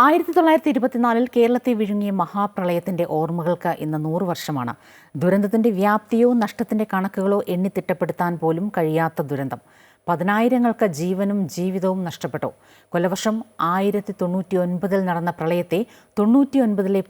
ആയിരത്തി തൊള്ളായിരത്തി ഇരുപത്തിനാലിൽ കേരളത്തെ വിഴുങ്ങിയ മഹാപ്രളയത്തിന്റെ ഓർമ്മകൾക്ക് ഇന്ന് നൂറ് വർഷമാണ് ദുരന്തത്തിന്റെ വ്യാപ്തിയോ നഷ്ടത്തിന്റെ കണക്കുകളോ എണ്ണിത്തിട്ടപ്പെടുത്താൻ പോലും കഴിയാത്ത ദുരന്തം. പതിനായിരങ്ങൾക്ക് ജീവനും ജീവിതവും നഷ്ടപ്പെട്ടു. കൊലവർഷം ആയിരത്തി തൊണ്ണൂറ്റി ഒൻപതിൽ നടന്ന പ്രളയത്തെ തൊണ്ണൂറ്റി ഒൻപതിലെ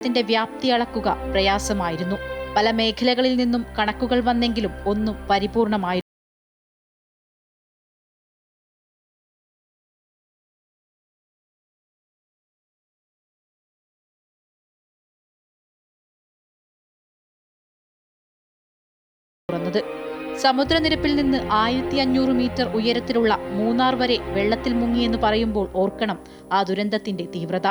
ത്തിന്റെ വ്യാപ്തി അളക്കുക പ്രയാസമായിരുന്നു. പല മേഖലകളിൽ നിന്നും കണക്കുകൾ വന്നെങ്കിലും ഒന്നും പരിപൂർണമായി തുറന്നത്. സമുദ്രനിരപ്പിൽ നിന്ന് ആയിരത്തി അഞ്ഞൂറ് മീറ്റർ ഉയരത്തിലുള്ള മൂന്നാർ വരെ വെള്ളത്തിൽ മുങ്ങിയെന്ന് പറയുമ്പോൾ ഓർക്കണം ആ ദുരന്തത്തിന്റെ തീവ്രത.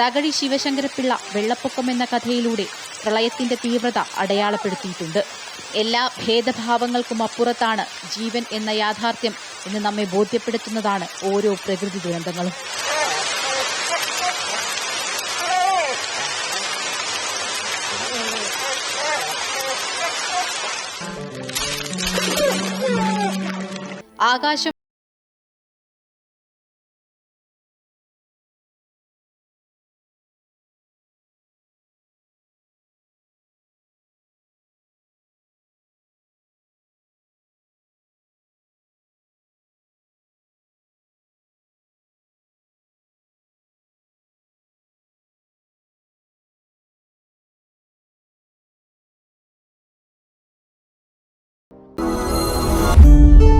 തകഴി ശിവശങ്കരപ്പിള്ള വെള്ളപ്പൊക്കം എന്ന കഥയിലൂടെ പ്രളയത്തിന്റെ തീവ്രത അടയാളപ്പെടുത്തിയിട്ടുണ്ട്. എല്ലാ ഭേദഭാവങ്ങൾക്കും അപ്പുറത്താണ് ജീവൻ എന്ന യാഥാർത്ഥ്യം എന്ന് നമ്മെ ബോധ്യപ്പെടുത്തുന്നതാണ് ഓരോ പ്രകൃതി ദുരന്തങ്ങളും. ആകാശം Bye.